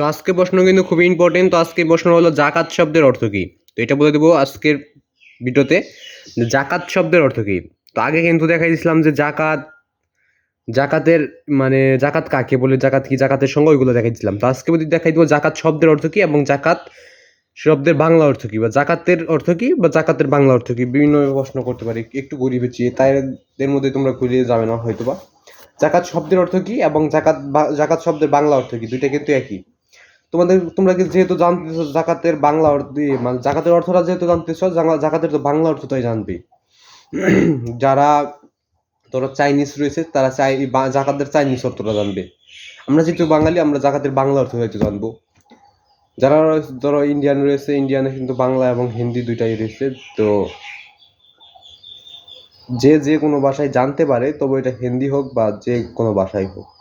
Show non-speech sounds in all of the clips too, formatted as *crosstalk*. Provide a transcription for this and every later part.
তো আজকে প্রশ্ন কিন্তু খুবই ইম্পর্টেন্ট তো আজকে প্রশ্ন হলো জাকাত শব্দের অর্থ কী? তো এটা বলে দেবো আজকের ভিডিওতে। জাকাত শব্দের অর্থ কী? তো আগে কিন্তু দেখাই দিয়েছিলাম যে জাকাত, জাকাতের মানে জাকাত কাকে বলে, জাকাত কি, জাকাতের সঙ্গে ওইগুলো দেখাই দিয়েছিলাম তো আজকে যদি দেখাই দেবো জাকাত শব্দের অর্থ কী এবং জাকাত শব্দের বাংলা অর্থ কী বা জাকাতের অর্থ কী বা জাকাতের বাংলা অর্থ কী? বিভিন্ন প্রশ্ন করতে পারি, একটু গরিব চেয়ে, তাই এর মধ্যে তোমরা খুঁজে যাবে না হয়তো বা জাকাত শব্দের অর্থ কী এবং জাকাত জাকাত শব্দের বাংলা অর্থ কী? দুইটা কিন্তু একই। তোমাদের, তোমরা কি যেহেতু জানতেছো জাকাতের বাংলা অর্থ মানে জাকাতের অর্থটা যেহেতু জানতেছো জাকাতের তো বাংলা অর্থটাই জানবে। *clears throat* যারা ধরো চাইনিজ রয়েছে, তারা চাই জাকাতের চাইনিজ অর্থটা জানবে। আমরা যেহেতু বাঙালি, আমরা জাকাতের বাংলা অর্থ হয়তো জানব। যারা ধরো ইন্ডিয়ান রয়েছে, ইন্ডিয়ানে কিন্তু বাংলা এবং হিন্দি দুইটাই রয়েছে, তো যে যে কোনো ভাষায় জানতে পারে, তবে এটা হিন্দি হোক বা যে কোনো ভাষাই হোক।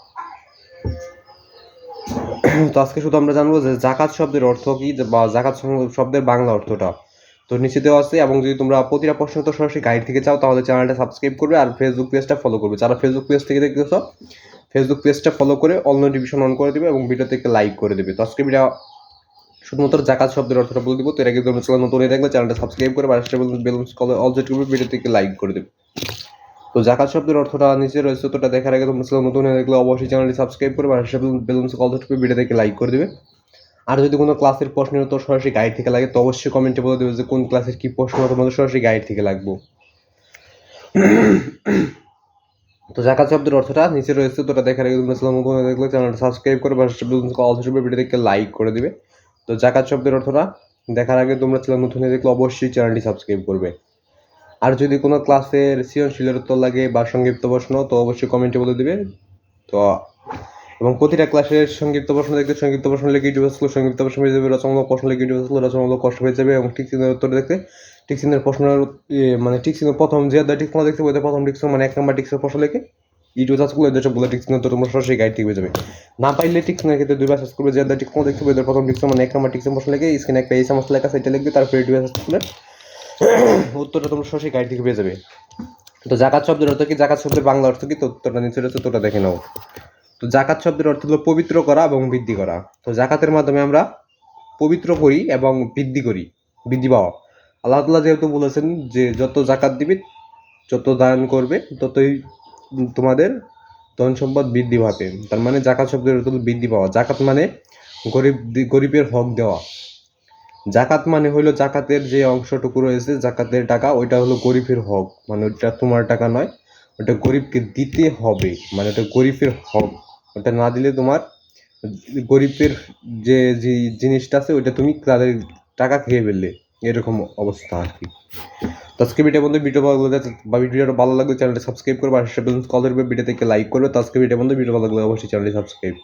তো আজকে শুধু আমরা জানব যে জাকাত শব্দের অর্থ কি বা জাকাত শব্দের বাংলা অর্থটা। তো দেওয়া আছে এবং যদি তোমরা প্রতিটা প্রশ্ন তো সরাসরি গাইড থেকে চাও, তাহলে চ্যানেলটা সাবস্ক্রাইব করবে আর ফেসবুক পেজটা ফলো করবে। যারা ফেসবুক পেজ থেকে দেখতেছ ফেসবুক পেজটা ফলো করে অল নোটিফিকেশন অন করে দেবে এবং ভিডিওতে একটা লাইক করে দেবে। তো আজকে ভিডিও শুধুমাত্র জাকাত শব্দের অর্থটা বলে দিব। তো এর আগে তোমরা চ্যানেল নতুন হয়ে থাকলে চ্যানেলটা সাবস্ক্রাইব করে পাশে বেলুন কলে অল সেট করবে ভিডিওতে লাইক করে দেবে। তো জাকাত শব্দের অর্থটা নিচে রয়েছে তোটা দেখার আগে তোমরা চ্যানেল নতুন হয়ে থাকলে অবশ্যই চ্যানেলটি সাবস্ক্রাইব করে পাশে বেলুন কল সেট করে ভিডিওতে একটা লাইক করে দেবে। আর যদি কোনো ক্লাসের প্রশ্নের উত্তর সরাসরি গাইড থেকে লাগে, তো অবশ্যই কমেন্টে বলে দেবে যে কোন ক্লাসের কি প্রশ্ন তোমাদের সরাসরি গাইড থেকে লাগবো। তো জাকাত শব্দের অর্থটা নিচে রয়েছে তোটা দেখার আগে তোমরা চ্যানেল নতুন থাকলে চ্যানেলটা সাবস্ক্রাইব করে পাশে বেলুন কল সেট করে ভিডিওতে একটা লাইক করে দিবে। তো জাকাত শব্দের অর্থটা দেখার আগে তোমরা চ্যানেল নতুন হয়ে দেখলে অবশ্যই চ্যানেলটি সাবস্ক্রাইব করবে। আর যদি কোনো ক্লাসের সৃজনশীলের উত্তর লাগে বা সংক্ষিপ্ত প্রশ্ন, তো অবশ্যই কমেন্টে বলে দিবে। তো, এবং প্রতিটা ক্লাসের সংক্ষিপ্ত প্রশ্ন দেখতে সংক্ষিপ্ত প্রশ্ন লিখে ইউটিউব আসলে সংক্ষিপ্ত প্রশ্ন হয়ে যাবে, রচনামূলক প্রশ্ন লিখে ইউটিউব আসলে রচনামূলক কষ্ট হয়ে যাবে, এবং ঠিক চিহ্নের উত্তর দেখতে, ঠিক চিহ্নের প্রশ্নের মানে ঠিক চিহ্নের প্রথম যে আদা ঠিক দেখতে বলতে প্রথম ঠিক চিহ্ন মানে এক নম্বর ঠিক প্রশ্ন লিখে ইউটিউব সার্চ করলে যেসব বলে ঠিক চিহ্ন উত্তর তোমরা সরাসরি গাইড ঠিক হয়ে যাবে। না পাইলে ঠিক চিহ্নের ক্ষেত্রে দুইবার সার্চ করবে যে আদা ঠিক দেখতে বলতে প্রথম ঠিক চিহ্ন মানে এক নম্বর ঠিক চিহ্ন প্রশ্ন লিখে স্ক্রিনে একটা এই সমস্ত লেখা সেটা লিখবে, তারপরে ইউটিউব সার্চ উত্তরটা তোমরা সরাসরি গাইড থেকে পেয়ে যাবে। তো জাকাত শব্দের অর্থ কি? জাকাত শব্দের বাংলা অর্থ কি? তো উত্তরটা নিচে রয়েছে তোটা দেখে নাও। তো জাকাত শব্দের অর্থ হলো পবিত্র করা এবং বৃদ্ধি করা। তো জাকাতের মাধ্যমে আমরা পবিত্র করি এবং বৃদ্ধি করি, বৃদ্ধি পাওয়া। আল্লাহ তাআলা যেহেতু বলেছেন যে, যত জাকাত দিবে, যত দান করবে, ততই তোমাদের ধন সম্পদ বৃদ্ধি পাবে। তার মানে জাকাত শব্দের অর্থ বৃদ্ধি পাওয়া। জাকাত মানে গরিব, গরিবের হক দেওয়া। জাকাত মানে হলো জাকাতের যে অংশটুকু রয়েছে, জাকাতের টাকা, ওইটা হলো গরিবের হক। মানে ওইটা তোমার টাকা নয় ওটা গরিবকে দিতে হবে। মানে ওটা গরিবের হক। ওটা না দিলে তোমার গরিবের যে যে জিনিসটা আছে, ওইটা তুমি তাদের টাকা খেয়ে ফেললে। এরকম অবস্থা আর কি। তো আজকে ভিডিও বন্ধু ভিডিও ভালো লাগলে বা ভিডিওটা ভালো লাগলে চ্যানেলটা সাবস্ক্রাইব করবে, আর সেটা কল করবে ভিডিও থেকে লাইক করবে। তো আজকে ভিডিও বন্ধু ভিডিও ভালো লাগলে অবশ্যই চ্যানেলটি সাবস্ক্রাইব